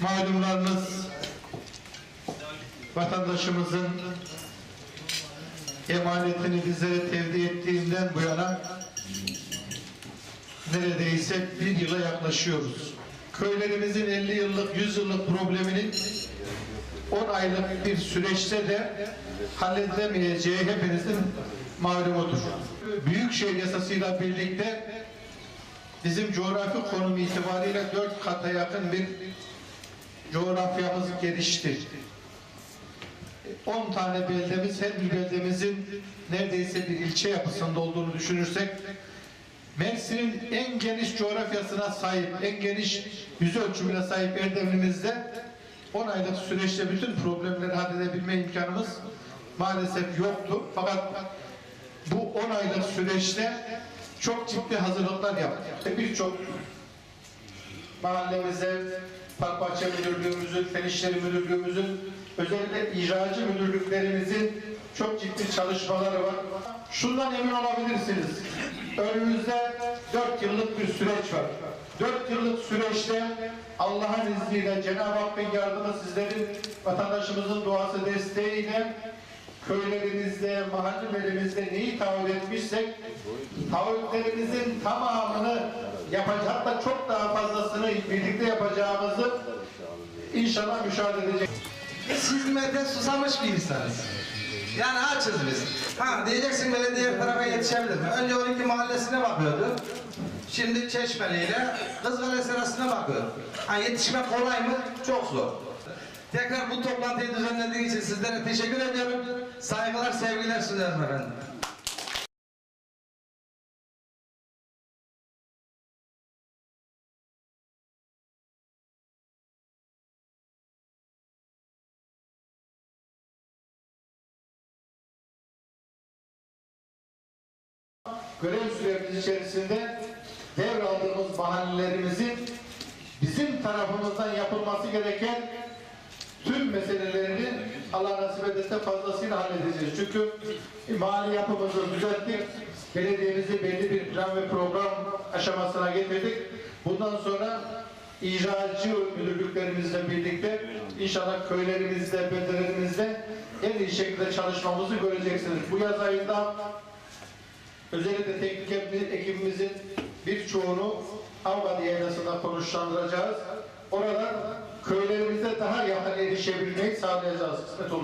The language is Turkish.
malumlarınız vatandaşımızın emanetini bizlere tevdi ettiğinden bu yana neredeyse bir yıla yaklaşıyoruz. Köylerimizin 50 yıllık, 100 yıllık probleminin 10 aylık bir süreçte de halledilemeyeceği hepinizin malumudur. Büyükşehir yasasıyla birlikte bizim coğrafi konum itibariyle 4 kata yakın bir coğrafyamız gelişti. 10 tane beldemiz, her bir beldemizin neredeyse bir ilçe yapısında olduğunu düşünürsek Mersin'in en geniş coğrafyasına sahip, en geniş yüz ölçümüne sahip Erdemli'mizde 10 aylık süreçte bütün problemleri halledebilme imkanımız maalesef yoktu. Fakat bu 10 aylık süreçte çok ciddi hazırlıklar yaptık. Birçok mahallemize, Park Bahçe Müdürlüğümüzün, Fen Müdürlüğümüzün, özellikle icracı müdürlüklerimizin çok ciddi çalışmaları var. Şundan emin olabilirsiniz. Önümüzde 4 yıllık bir süreç var. 4 yıllık süreçte Allah'ın izniyle Cenab-ı Hakk'ın yardımı sizlerin vatandaşımızın duası desteğiyle köylerimizde, mahallelerimizde neyi taahhüt etmişsek taahhütlerimizin tamamını yapacak, hatta çok daha fazlasını birlikte yapacağımızı inşallah müşahede edecek. Biz hizmete susamış bir insanız. Yani açız biz. Ha diyeceksin belediye tarafa yetişebilir mi? Önce 12 mahallesine bakıyordu. Şimdi Çeşmeli ile Kızgale sırasına bakıyor. Ha yetişmek kolay mı? Çok zor. Tekrar bu toplantıyı düzenlediği için sizlere teşekkür ediyorum. Saygılar, sevgiler sunuyorum efendim. görev süremiz içerisinde devraldığımız mahallelerimizin bizim tarafımızdan yapılması gereken tüm meselelerini Allah nasip ederse fazlasıyla halledeceğiz. Çünkü mali yapımızı düzelttik. Belediyemizi belli bir plan ve program aşamasına getirdik. Bundan sonra icracı müdürlüklerimizle birlikte inşallah köylerimizde, beldelerimizde en iyi şekilde çalışmamızı göreceksiniz. Bu yaz ayında Özellikle teknik ekibimizin birçoğunu Avgadi Yaylası'nda konuşlandıracağız. Orada köylerimize daha yakın erişebilmeyi sağlayacağız. Kısmet olur.